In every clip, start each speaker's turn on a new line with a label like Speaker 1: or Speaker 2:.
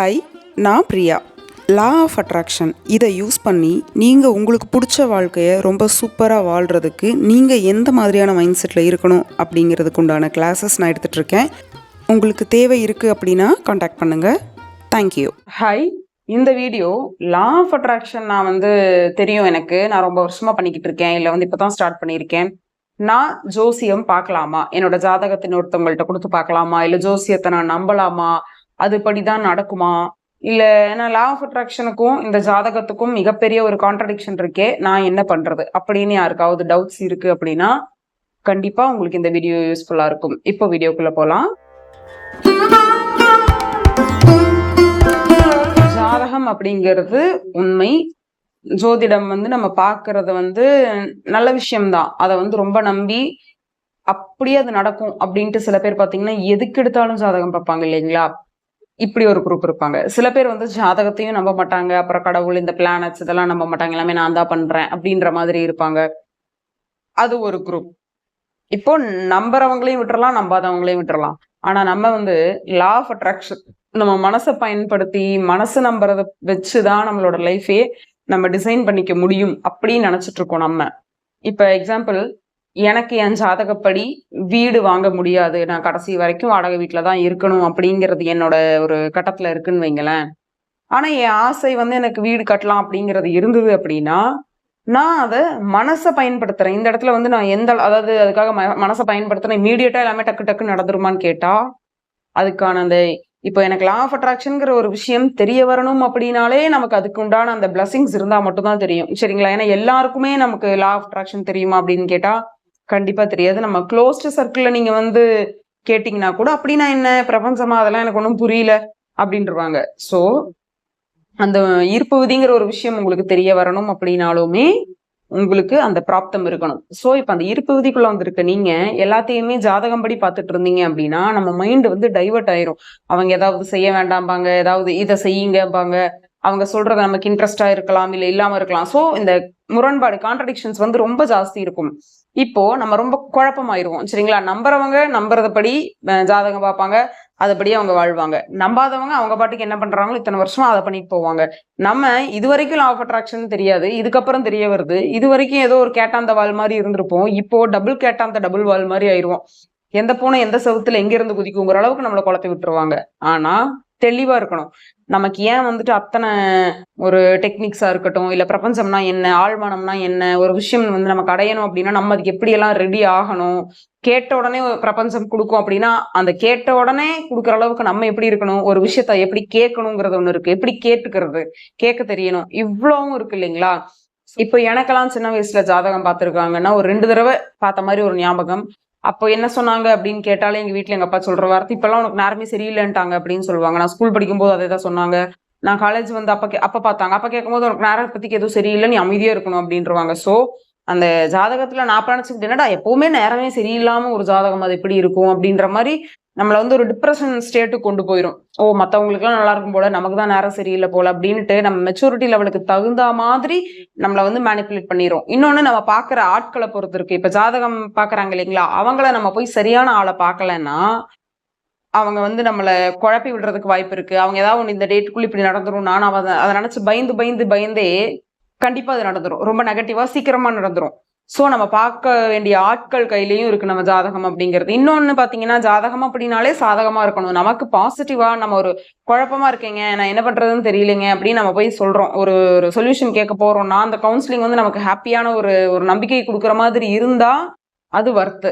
Speaker 1: Hi நான் Priya. Law of attraction இதை use பண்ணி நீங்கள் உங்களுக்கு பிடிச்ச வாழ்க்கையை ரொம்ப சூப்பராக வாழ்கிறதுக்கு நீங்கள் எந்த மாதிரியான மைண்ட் செட்டில் இருக்கணும் அப்படிங்கிறதுக்கு உண்டான கிளாஸஸ் நான் எடுத்துகிட்டு இருக்கேன். உங்களுக்கு தேவை இருக்குது அப்படின்னா காண்டாக்ட் பண்ணுங்கள் தேங்க்யூ
Speaker 2: ஹாய் இந்த வீடியோ லா ஆஃப் அட்ராக்ஷன் நான் வந்து தெரியும் எனக்கு. நான் ரொம்ப வருஷமாக பண்ணிக்கிட்டு இருக்கேன். இல்லை வந்து இப்போ தான் ஸ்டார்ட் பண்ணியிருக்கேன். நான் ஜோசியம் பார்க்கலாமா? என்னோட ஜாதகத்தின் ஒருத்தவங்கள்ட்ட கொடுத்து பார்க்கலாமா? இல்லை ஜோசியத்தை நான் நம்பலாமா? அதுபடி தான் நடக்குமா? இல்லை ஏன்னா லா ஆஃப் அட்ராக்ஷனுக்கும் இந்த ஜாதகத்துக்கும் மிகப்பெரிய ஒரு கான்ட்ரடிக்ஷன் இருக்கே நான் என்ன பண்ணுறது அப்படின்னு யாருக்காவது டவுட்ஸ் இருக்குது அப்படின்னா கண்டிப்பாக உங்களுக்கு இந்த வீடியோ யூஸ்ஃபுல்லாக இருக்கும். இப்போ வீடியோக்குள்ளே போகலாம் ஜாதகம் அப்படிங்கிறது உண்மை. ஜோதிடம் வந்து நம்ம பார்க்கறது வந்து நல்ல விஷயம்தான். அதை வந்து ரொம்ப நம்பி அப்படியே அது நடக்கும் அப்படின்ட்டு சில பேர் பார்த்தீங்கன்னா எதுக்கு எடுத்தாலும் ஜாதகம் பார்ப்பாங்க இல்லைங்களா? இப்படி ஒரு குரூப் இருப்பாங்க. சில பேர் வந்து ஜாதகத்தையும் நம்ப மாட்டாங்க. அப்புறம் கடவுள் இந்த பிளானட்ஸ் இதெல்லாம் நம்ப மாட்டாங்க. எல்லாமே நான் தான் பண்றேன் அப்படின்ற மாதிரி இருப்பாங்க. அது ஒரு குரூப் இப்போ நம்புறவங்களையும் விட்டுறலாம் நம்பாதவங்களையும் விட்டுறலாம். ஆனா நம்ம வந்து லா ஆஃப் அட்ராக்ஷன் நம்ம மனசை பயன்படுத்தி மனசு நம்புறத வச்சுதான் நம்மளோட லைஃபே நம்ம டிசைன் பண்ணிக்க முடியும் அப்படின்னு நினைச்சிட்டு இருக்கோம் நம்ம. இப்ப எக்ஸாம்பிள் எனக்கு என் ஜாதகப்படி வீடு வாங்க முடியாது. நான் கடைசி வரைக்கும் வாடகை வீட்டில் தான் இருக்கணும் அப்படிங்கிறது என்னோட ஒரு கட்டத்தில் இருக்குன்னு வைங்களேன். ஆனால் என் ஆசை வந்து எனக்கு வீடு கட்டலாம் அப்படிங்கிறது இருந்தது அப்படின்னா நான் அதை மனசை பயன்படுத்துகிறேன் இந்த இடத்துல வந்து நான் எந்த அதாவது அதுக்காக ம- மனசை பயன்படுத்துறேன். இமீடியட்டாக எல்லாமே டக்கு டக்குன்னு நடந்துருமான்னு கேட்டால் அதுக்கான அந்த இப்போ எனக்கு லா ஆஃப் அட்ராக்ஷனுங்கிற ஒரு விஷயம் தெரிய வரணும் அப்படின்னாலே நமக்கு அதுக்கு உண்டான அந்த பிளஸிங்ஸ் இருந்தால் மட்டும்தான் தெரியும். சரிங்களா? ஏன்னா எல்லாருக்குமே நமக்கு லா ஆஃப் அட்ராக்ஷன் தெரியுமா அப்படின்னு கேட்டால் கண்டிப்பா தெரியாது. நம்ம க்ளோஸ்டு சர்க்கிள்ல நீங்க வந்து கேட்டிங்கன்னா கூட அப்படின்னா என்ன? பிரபஞ்சமா அதெல்லாம் எனக்கு ஒன்றும் புரியல. அப்படின்றவாங்க. ஸோ அந்த ஈர்ப்பு விதிங்கிற ஒரு விஷயம் உங்களுக்கு தெரிய வரணும் அப்படின்னாலுமே உங்களுக்கு அந்த பிராப்தம் இருக்கணும். ஸோ இப்போ அந்த ஈர்ப்பு விதிக்குள்ள வந்திருக்க நீங்க எல்லாத்தையுமே ஜாதகம் படி பார்த்துட்டு இருந்தீங்க அப்படின்னா நம்ம மைண்டு வந்து டைவர்ட் ஆயிரும். அவங்க ஏதாவது செய்ய வேண்டாம்பாங்க ஏதாவது இதை செய்யுங்கம்பாங்க. அவங்க சொல்றது நமக்கு இன்ட்ரெஸ்டா இருக்கலாம் இல்லை இல்லாம இருக்கலாம். ஸோ இந்த முரண்பாடு கான்ட்ரடிக்ஷன்ஸ் வந்து ரொம்ப ஜாஸ்தி இருக்கும். இப்போ நம்ம ரொம்ப குழப்பமாயிருவோம். சரிங்களா? நம்புறவங்க நம்புறதுபடி ஜாதகம் பார்ப்பாங்க. அதுபடி அவங்க வாழ்வாங்க. நம்பாதவங்க அவங்க பாட்டுக்கு என்ன பண்றாங்களோ இத்தனை வருஷமா அதை பண்ணிட்டு போவாங்க. நம்ம இது வரைக்கும் லா ஆஃப் அட்ராக்ஷன் தெரியாது. இதுக்கப்புறம் தெரிய வருது. இது வரைக்கும் ஏதோ ஒரு கேட்டாந்த வால் மாதிரி இருந்திருப்போம். இப்போ டபுள் கேட்டாந்த டபுள் வால் மாதிரி ஆயிருவோம். எந்த பூனை எந்த செவுத்துல எங்க இருந்து குதிக்குங்கிற அளவுக்கு நம்மளை குழப்பி விட்டுருவாங்க. ஆனா தெளிவா இருக்கணும். நமக்கு ஏன் வந்துட்டு அத்தனை ஒரு டெக்னிக்ஸா இருக்கட்டும் இல்ல பிரபஞ்சம்னா என்ன ஆழ்மானம்னா என்ன ஒரு விஷயம் வந்து நமக்கு அடையணும் அப்படின்னா நம்ம அதுக்கு எப்படி எல்லாம் ரெடி ஆகணும்? கேட்ட உடனே ஒரு பிரபஞ்சம் கொடுக்கும் அப்படின்னா அந்த கேட்ட உடனே கொடுக்குற அளவுக்கு நம்ம எப்படி இருக்கணும்? ஒரு விஷயத்த எப்படி கேட்கணுங்கிறது ஒண்ணு இருக்கு. எப்படி கேட்டுக்கிறது? கேட்க தெரியணும். இவ்வளவும் இருக்கு இல்லைங்களா? இப்போ எனக்கெல்லாம் சின்ன வயசுல ஜாதகம் பார்த்துருக்காங்கன்னா ஒரு ரெண்டு தடவை பார்த்த மாதிரி ஒரு ஞாபகம். அப்போ என்ன சொன்னாங்க அப்படின்னு கேட்டாலே எங்க வீட்டில் எங்க அப்பா சொல்ற வார்த்தை இப்பெல்லாம் உனக்கு நேரமே சரியில்லைன்ட்டாங்க அப்படின்னு சொல்லுவாங்க. நான் ஸ்கூல் படிக்கும்போது அதே தான் சொன்னாங்க. நான் காலேஜ் வந்து அப்ப கே- அப்ப பார்த்தாங்க. அப்ப கேட்கும்போது உனக்கு நேரம் பத்திக்கு எதுவும் சரியில்லை நீ அமைதியா இருக்கணும் அப்படின்றவாங்க. சோ அந்த ஜாதகத்துல நான் நினைச்சுக்கிட்டு என்னடா எப்பவுமே நேரமே சரியில்லாம ஒரு ஜாதகம் அது எப்படி இருக்கும்? அப்படின்ற மாதிரி நம்மளை வந்து ஒரு டிப்ரெஷன் ஸ்டேட்டுக்கு கொண்டு போயிடும் ஓ மற்றவங்களுக்குலாம் நல்லா இருக்கும் போல நமக்கு தான் நேரம் சரியில்லை போல அப்படின்ட்டு நம்ம மெச்சூரிட்டி லெவலுக்கு தகுந்த மாதிரி நம்மளை வந்து மேனிப்புலேட் பண்ணிடும் இன்னொன்று நம்ம பார்க்குற ஆட்களை பொறுத்து இருக்கு. இப்போ ஜாதகம் பார்க்குறாங்க இல்லைங்களா? அவங்கள நம்ம போய் சரியான ஆளை பார்க்கலன்னா அவங்க வந்து நம்மளை குழப்பி விடுறதுக்கு வாய்ப்பு இருக்கு. அவங்க ஏதாவது ஒன்று இந்த டேட்டுக்குள்ள இப்படி நடந்துரும் நான் அதை அதை நினச்சி பயந்து பயந்து பயந்தே கண்டிப்பாக அது நடந்துடும் ரொம்ப நெகட்டிவாக சீக்கிரமாக நடந்துடும் ஸோ நம்ம பார்க்க வேண்டிய ஆட்கள் கையிலையும் இருக்கு நம்ம ஜாதகம் அப்படிங்கிறது. இன்னொன்று பார்த்தீங்கன்னா ஜாதகம் அப்படின்னாலே சாதகமாக இருக்கணும். நமக்கு பாசிட்டிவாக நம்ம ஒரு குழப்பமா இருக்கீங்க. நான் என்ன பண்ணுறதுன்னு தெரியலைங்க அப்படின்னு நம்ம போய் சொல்கிறோம் ஒரு ஒரு சொல்யூஷன் கேட்க போகிறோம்னா அந்த கவுன்சிலிங் வந்து நமக்கு ஹாப்பியான ஒரு ஒரு நம்பிக்கை கொடுக்குற மாதிரி இருந்தால் அது வர்த்து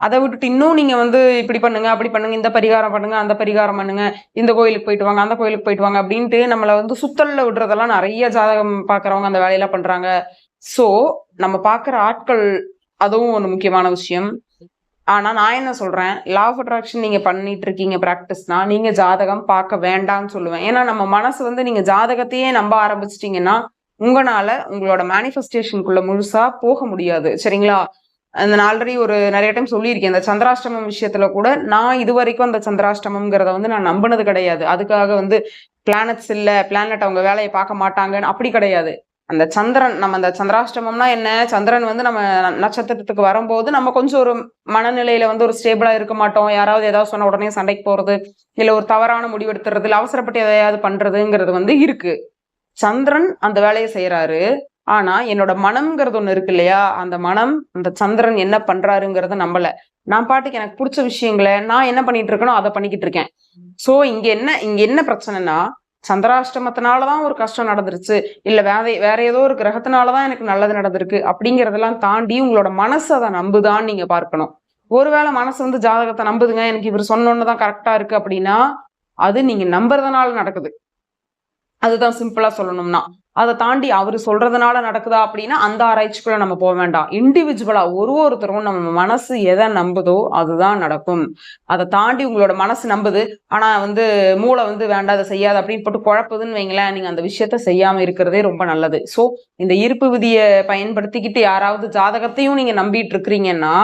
Speaker 2: அதை விட்டுட்டு இன்னும் நீங்கள் வந்து இப்படி பண்ணுங்க அப்படி பண்ணுங்க இந்த பரிகாரம் பண்ணுங்க அந்த பரிகாரம் பண்ணுங்க இந்த கோயிலுக்கு போயிட்டு வாங்க அந்த கோயிலுக்கு போயிட்டு வாங்க அப்படின்ட்டு நம்மளை வந்து சுத்தல்ல விடுறதெல்லாம் நிறைய ஜாதகம் பார்க்குறவங்க அந்த வேலையெல்லாம் பண்ணுறாங்க சோ நம்ம பாக்குற ஆட்கள் அதுவும் ஒரு முக்கியமான விஷயம். ஆனால் நான் என்ன சொல்றேன்? லா ஆஃப் அட்ராக்ஷன் நீங்க பண்ணிட்டு இருக்கீங்க ப்ராக்டிஸ்னா நீங்க ஜாதகம் பார்க்க வேண்டாம்னு சொல்லுவேன். ஏன்னா நம்ம மனசு வந்து நீங்க ஜாதகத்தையே நம்ப ஆரம்பிச்சிட்டீங்கன்னா உங்களால உங்களோட மேனிஃபெஸ்டேஷனுக்குள்ள முழுசா போக முடியாது. சரிங்களா? அந்த ஆல்ரெடி ஒரு நிறைய டைம் சொல்லியிருக்கேன். இந்த சந்திராஷ்டமம் விஷயத்துல கூட நான் இது வரைக்கும் அந்த சந்திராஷ்டமம்ங்கிறத வந்து நான் நம்பினது கிடையாது. அதுக்காக வந்து பிளானட்ஸ் இல்ல பிளானட் அவங்க வேலையை பார்க்க மாட்டாங்கன்னு அப்படி கிடையாது. அந்த சந்திரன் நம்ம அந்த சந்திராஷ்டமம்னா என்ன? சந்திரன் வந்து நம்ம நட்சத்திரத்துக்கு வரும்போது நம்ம கொஞ்சம் ஒரு மனநிலையில வந்து ஒரு ஸ்டேபிளா இருக்க மாட்டோம். யாராவது ஏதாவது சொன்ன உடனே சண்டைக்கு போறது இல்ல ஒரு தவறான முடிவு எடுத்துறது இல்ல அவசரப்பட்டு எதையாவது பண்றதுங்கிறது வந்து இருக்கு. சந்திரன் அந்த வேலையை செய்யறாரு ஆனா என்னோட மனம்ங்கிறது ஒண்ணு இருக்கு இல்லையா? அந்த மனம் அந்த சந்திரன் என்ன பண்றாருங்கிறத நம்பல. நான் பாட்டுக்கு எனக்கு பிடிச்ச விஷயங்களை நான் என்ன பண்ணிட்டு இருக்கேனோ அதை பண்ணிக்கிட்டு இருக்கேன். சோ இங்க என்ன இங்க என்ன பிரச்சனைனா சந்திராஷ்டமத்தினாலதான் ஒரு கஷ்டம் நடந்துருச்சு. இல்லை வேற வேற ஏதோ ஒரு கிரகத்தினாலதான் எனக்கு நல்லது நடந்திருக்கு. அப்படிங்கிறதெல்லாம் தாண்டி உங்களோட மனசு அதை நம்புதான்னு நீங்கள் பார்க்கணும். ஒருவேளை மனசு வந்து ஜாதகத்தை நம்புதுங்க. எனக்கு இவர் சொன்னோன்னு தான் கரெக்டாக இருக்குது அப்படின்னா அது நீங்கள் நம்புறதுனால நடக்குது. அதுதான் சிம்பிளாக சொல்லணும்னா. அதை தாண்டி அவர் சொல்றதுனால நடக்குதா அப்படின்னா அந்த ஆராய்ச்சிக்குள்ள நம்ம போக வேண்டாம். இண்டிவிஜுவலா ஒரு ஒருத்தரும் நம்ம மனசு எதை நம்புதோ அதுதான் நடக்கும். அதை தாண்டி உங்களோட மனசு நம்புது. ஆனா வந்து மூளை வந்து வேண்டாம் அதை செய்யாது அப்படின்னு போட்டு குழப்புதுன்னு வைங்களேன் நீங்க அந்த விஷயத்த செய்யாம இருக்கிறதே ரொம்ப நல்லது. சோ இந்த ஈர்ப்பு விதியை பயன்படுத்திக்கிட்டு யாராவது ஜாதகத்தையும் நீங்க நம்பிட்டு இருக்கிறீங்கன்னா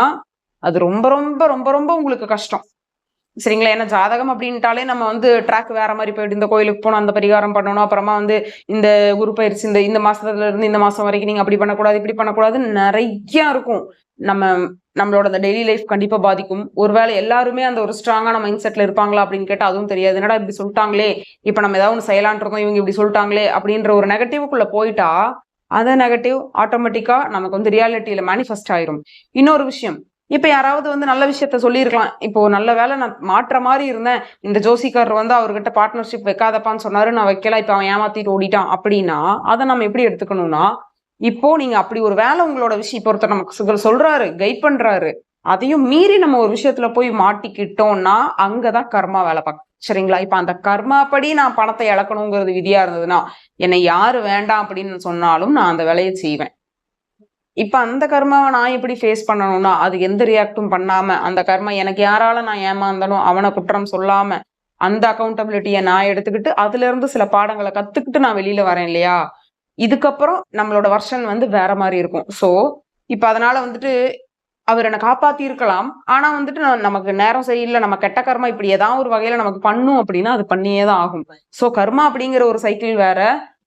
Speaker 2: அது ரொம்ப ரொம்ப ரொம்ப ரொம்ப உங்களுக்கு கஷ்டம். சரிங்களா? ஏன்னா ஜாதகம் அப்படின்ட்டாலே நம்ம வந்து ட்ராக் வேற மாதிரி போயிட்டு இந்த கோயிலுக்கு போகணும் அந்த பரிகாரம் பண்ணணும். அப்புறமா வந்து இந்த குரு பயிற்சி இந்த இந்த மாசத்துல இருந்து இந்த மாசம் வரைக்கும் நீங்க அப்படி பண்ணக்கூடாது இப்படி பண்ணக்கூடாது நிறைய இருக்கும். நம்ம நம்மளோட அந்த டெய்லி லைஃப் கண்டிப்பா பாதிக்கும். ஒருவேளை எல்லாருமே அந்த ஒரு ஸ்ட்ராங்கான மைண்ட் செட்ல இருப்பாங்களா அப்படின்னு கேட்டால் அதுவும் தெரியாது. என்னடா இப்படி சொல்லிட்டாங்களே? இப்ப நம்ம ஏதாவது ஒன்று செய்யலான் இருக்கோம் இவங்க இப்படி சொல்லிட்டாங்களே? அப்படின்ற ஒரு நெகட்டிவுக்குள்ளே போயிட்டா அந்த நெகட்டிவ் ஆட்டோமேட்டிக்கா நமக்கு வந்து ரியாலிட்டியில மேனிஃபெஸ்ட் ஆயிரும். இன்னொரு விஷயம் இப்ப யாராவது வந்து நல்ல விஷயத்த சொல்லியிருக்கலாம். இப்போ நல்ல வேலை நான் மாற்ற மாதிரி இருந்தேன். இந்த ஜோசிக்காரர் வந்து அவர்கிட்ட பார்ட்னர்ஷிப் வைக்காதப்பான்னு சொன்னாரு. நான் வைக்கல. இப்ப அவன் ஏமாத்திட்டு ஓடிட்டான். அப்படின்னா அதை நம்ம எப்படி எடுத்துக்கணும்னா இப்போ நீங்க அப்படி ஒரு வேலை உங்களோட விஷயம். இப்போ ஒருத்தர் நமக்கு சொல்றாரு கைட் பண்றாரு. அதையும் மீறி நம்ம ஒரு விஷயத்துல போய் மாட்டிக்கிட்டோம்னா அங்கதான் கர்மா வேலை பார்க்கும் சரிங்களா? இப்ப அந்த கர்மா படி நான் பணத்தை இழக்கணுங்கிறது விதியா இருந்ததுன்னா என்னை யாரு வேண்டாம் அப்படின்னு சொன்னாலும் நான் அந்த வேலையை செய்வேன். இப்ப அந்த கர்மாவை நான் எப்படி ஃபேஸ் பண்ணணும்னா அது எந்த ரியாக்டும் பண்ணாம அந்த கர்மா எனக்கு யாரால நான் ஏமாந்தாலும் அவனை குற்றம் சொல்லாம அந்த அக்கௌண்டபிலிட்டியை நான் எடுத்துக்கிட்டு அதுல இருந்து சில பாடங்களை கத்துக்கிட்டு நான் வெளியில வரேன் இல்லையா? இதுக்கப்புறம் நம்மளோட வருஷன் வந்து வேற மாதிரி இருக்கும். சோ இப்ப அதனால வந்துட்டு அவர் என்னை காப்பாத்தி இருக்கலாம் ஆனா வந்துட்டு நான் நமக்கு நேரம் சரியில்லை நம்ம கெட்ட கர்மா இப்படி ஏதாவது ஒரு வகையில நமக்கு பண்ணும் அப்படின்னா அது பண்ணியே தான் ஆகும். சோ கர்மா அப்படிங்கிற ஒரு சைக்கிள் வேற.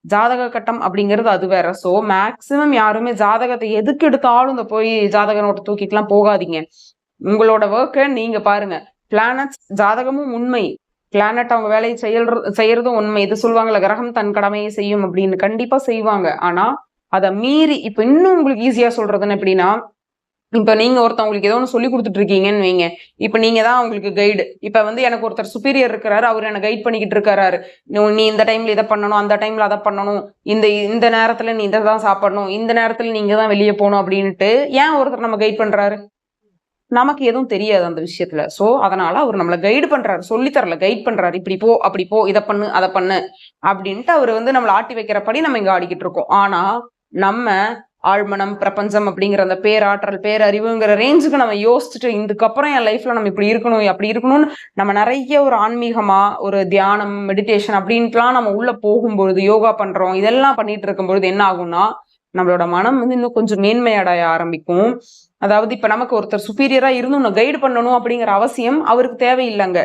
Speaker 2: ஜாதக கட்டம் அப்படிங்கிறது அது வேற. ஸோ மேக்சிமம் யாருமே ஜாதகத்தை எதுக்கு எடுத்தாலும் இந்த போய் ஜாதக நோட்டை தூக்கிட்டுலாம் போகாதீங்க. உங்களோட ஒர்க்கை நீங்க பாருங்க. பிளானட்ஸ் ஜாதகமும் உண்மை. பிளானட் அவங்க வேலையை செயல் செய்யறதும் உண்மை. இது சொல்லுவாங்கல்ல கிரகம் தன் கடமையை செய்யும் அப்படின்னு. கண்டிப்பா செய்வாங்க. ஆனா அதை மீறி இப்ப இன்னும் உங்களுக்கு ஈஸியா சொல்றதுன்னு எப்படின்னா இப்போ நீங்கள் ஒருத்தவங்களுக்கு ஏதோ ஒன்று சொல்லி கொடுத்துட்ருக்கீங்கன்னு வைங்க. இப்போ நீங்கள் தான் அவங்களுக்கு கைடு இப்போ வந்து எனக்கு ஒருத்தர் சுப்பீரியர் இருக்கிறாரு அவர் என்னை கைட் பண்ணிக்கிட்டு இருக்காரு நீ- இந்த டைமில் இதை பண்ணணும் அந்த டைமில் அதை பண்ணணும். இந்த இந்த நேரத்தில் நீ இதை தான் சாப்பிடணும். இந்த நேரத்தில் நீங்கள் தான் வெளியே போகணும் அப்படின்ட்டு ஏன் ஒருத்தர் நம்ம கைட் பண்ணுறாரு நமக்கு எதுவும் தெரியாது அந்த விஷயத்துல. ஸோ அதனால அவர் நம்மளை கைடு பண்றாரு. சொல்லித்தரல தரல கைட் பண்றாரு. இப்படி போ அப்படி போ இதை பண்ணு அதை பண்ணு. அப்படின்ட்டு அவர் வந்து நம்மளை ஆட்டி வைக்கிறபடி நம்ம இங்க ஆடிக்கிட்டு இருக்கோம். ஆனா நம்ம ஆழ்மனம் பிரபஞ்சம் அப்படிங்கிற அந்த பேராற்றல் பேரறிவுங்கிற ரேஞ்சுக்கு நம்ம யோசிச்சுட்டு இதுக்கப்புறம் என் லைஃப்ல நம்ம இப்படி இருக்கணும் அப்படி இருக்கணும்னு நம்ம நிறைய ஒரு ஆன்மீகமா ஒரு தியானம் மெடிடேஷன் அப்படின்ட்டுலாம் நம்ம உள்ள போகும்பொழுது யோகா பண்றோம் இதெல்லாம் பண்ணிட்டு இருக்கும்பொழுது என்ன ஆகும்னா நம்மளோட மனம் வந்து இன்னும் கொஞ்சம் மேன்மையடைய ஆரம்பிக்கும். அதாவது இப்ப நமக்கு ஒருத்தர் சுப்பீரியரா இருந்து உன்னை கைடு பண்ணணும் அப்படிங்கிற அவசியம் அவருக்கு தேவையில்லைங்க.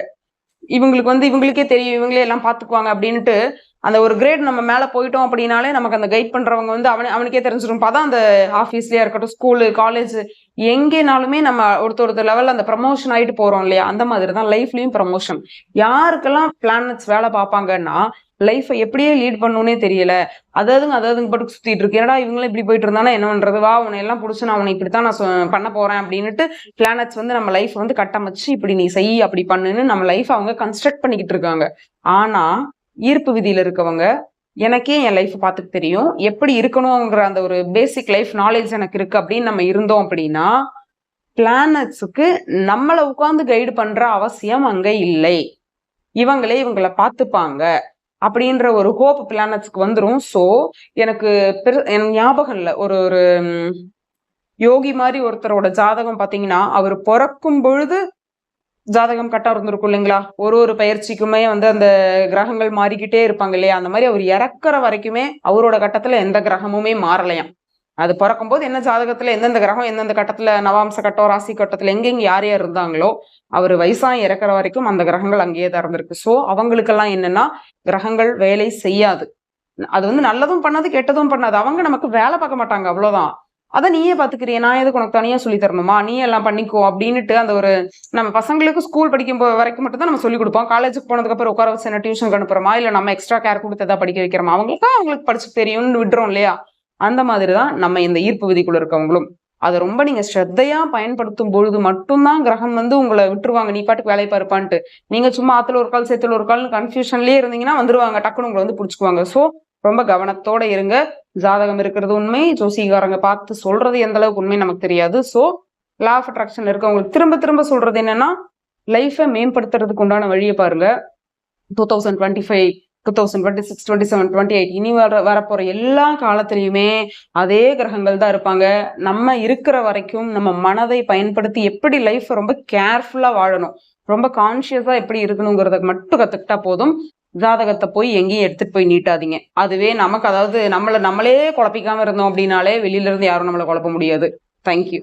Speaker 2: இவங்களுக்கு வந்து இவங்களுக்கே தெரியும் இவங்களே எல்லாம் பாத்துக்குவாங்க அப்படின்ட்டு அந்த ஒரு கிரேட் நம்ம மேலே போயிட்டோம் அப்படின்னாலே நமக்கு அந்த கைட் பண்ணுறவங்க வந்து அவனே அவனுக்கே தெரிஞ்சிடும் தான் அந்த ஆஃபீஸ்லேயே இருக்கட்டும் ஸ்கூலு காலேஜ் எங்கேனாலுமே நம்ம ஒருத்தர் ஒருத்தர் லெவலில் அந்த ப்ரமோஷன் ஆகிட்டு போகிறோம் இல்லையா? அந்த மாதிரி தான் லைஃப்லேயும் ப்ரமோஷன் யாருக்கெல்லாம் பிளானட்ஸ் வேலை பார்ப்பாங்கன்னா லைஃப்பை எப்படியே லீட் பண்ணணும்னே தெரியல. அதாவதுங்க அதாவதுங்க பாட்டுக்கு சுத்திட்டு இருக்கு. என்னடா இவங்களும் இப்படி போயிட்டு இருந்தானா? என்ன பண்றது? வா உன்னை எல்லாம் பிடிச்சி நான் உன்னை இப்படித்தான் நான் சொ- பண்ண போறேன் அப்படின்னுட்டு பிளானட்ஸ் வந்து நம்ம லைஃப் வந்து கட்டமைச்சு இப்படி நீ செய் அப்படி பண்ணுன்னு நம்ம லைஃப் அவங்க கன்ஸ்ட்ரக்ட் பண்ணிக்கிட்டு இருக்காங்க. ஆனா ஈர்ப்பு விதியில் இருக்கவங்க எனக்கே என் லைஃப் பார்த்துட்டு தெரியும். எப்படி இருக்கணுங்கிற அந்த ஒரு பேசிக் லைஃப் நாலேஜ் எனக்கு இருக்குது அப்படின்னு நம்ம இருந்தோம் அப்படின்னா பிளானட்ஸுக்கு நம்மளை உட்காந்து கைடு பண்ணுற அவசியம் அங்கே இல்லை. இவங்களே இவங்கள பார்த்துப்பாங்க அப்படின்ற ஒரு ஹோப் பிளானட்ஸ்க்கு வந்துடும் ஸோ எனக்கு பெரு எனக்கு ஞாபகம் இல்லை. ஒரு ஒரு யோகி மாதிரி ஒருத்தரோட ஜாதகம் பார்த்தீங்கன்னா அவர் பிறக்கும் பொழுது ஜாதகம் கட்டா இருந்திருக்கும் இல்லைங்களா? ஒரு ஒரு பயிற்சிக்குமே வந்து அந்த கிரகங்கள் மாறிக்கிட்டே இருப்பாங்க இல்லையா? அந்த மாதிரி அவர் இறக்குற வரைக்குமே அவரோட கட்டத்தில் எந்த கிரகமுமே மாறலையாம். அது பிறக்கும்போது என்ன ஜாதகத்தில் எந்தெந்த கிரகம் எந்தெந்த கட்டத்தில் நவாம்ச கட்டம் ராசி கட்டத்தில் எங்கெங்க யார் யார் இருந்தாங்களோ அவர் வயசாக இறக்குற வரைக்கும் அந்த கிரகங்கள் அங்கேயே தான் இருந்திருக்கு. ஸோ அவங்களுக்கெல்லாம் என்னன்னா கிரகங்கள் வேலை செய்யாது. அது வந்து நல்லதும் பண்ணாது கெட்டதும் பண்ணாது. அவங்க நமக்கு வேலை பார்க்க மாட்டாங்க அவ்வளோதான் அதை நீயே பார்த்துக்கிறிய நான் எதுக்கு உனக்கு தனியாக சொல்லி தரணுமா? நீ எல்லாம் பண்ணிக்கோ அப்படின்னுட்டு அந்த ஒரு நம்ம பசங்களுக்கு ஸ்கூல் படிக்கும் போ- வரைக்கும் மட்டும் தான் நம்ம சொல்லி கொடுப்போம். காலேஜுக்கு போனதுக்கப்புறம் உட்கார வச்சு என்ன டியூஷன் அனுப்புறோமா? இல்லை நம்ம எக்ஸ்ட்ரா கேர் கொடுத்து எதாவது படிக்க வைக்கிறோமா? அவங்களுக்கு அவங்களுக்கு படிச்சு தெரியும்னு விடுறோம் இல்லையா? அந்த மாதிரி தான் நம்ம இந்த ஈர்ப்பு விதிக்குள்ள இருக்கவங்களும். அதை ரொம்ப நீங்க ஸ்ரத்தையா பயன்படுத்தும் பொழுது மட்டும்தான் கிரகம் வந்து உங்களை விட்டுருவாங்க. நீ பாட்டுக்கு வேலையை பாருப்பான்ட்டு. நீங்க சும்மா ஆத்துல ஒரு கால் சேத்துல ஒரு கால்னு கன்ஃபியூஷன்லயே இருந்தீங்கன்னா வந்துருவாங்க. டக்குனு உங்களை வந்து பிடிச்சிக்குவாங்க. ஸோ ரொம்ப கவனத்தோட இருங்க. ஜாதகம் இருக்கிறது உண்மை ஜோசிகாரங்க பார்த்து சொல்றது எந்த அளவுக்கு உண்மை நமக்கு தெரியாது. ஸோ லா ஆஃப் அட்ராக்ஷன் இருக்கவங்களுக்கு திரும்ப திரும்ப சொல்றது என்னன்னா லைஃபை மேம்படுத்துறதுக்கு உண்டான வழியை பாருங்க. Two thousand twenty five two thousand twenty six twenty seven twenty eight இனி வர வரப்போற எல்லா காலத்திலையுமே அதே கிரகங்கள் தான் இருப்பாங்க. நம்ம இருக்கிற வரைக்கும் நம்ம மனதை பயன்படுத்தி எப்படி லைஃப் ரொம்ப கேர்ஃபுல்லா வாழணும் ரொம்ப கான்சியஸா எப்படி இருக்கணுங்கிறத மட்டும் கத்துக்கிட்டா போதும். ஜாதகத்தை போய் எங்கேயும் எடுத்துட்டு போய் நீட்டாதீங்க. அதுவே நமக்கு அதாவது நம்மளை நம்மளே குழப்பிக்காம இருந்தோம் அப்படின்னாலே வெளியில இருந்து யாரும் நம்மளை குழப்ப முடியாது. தேங்க்யூ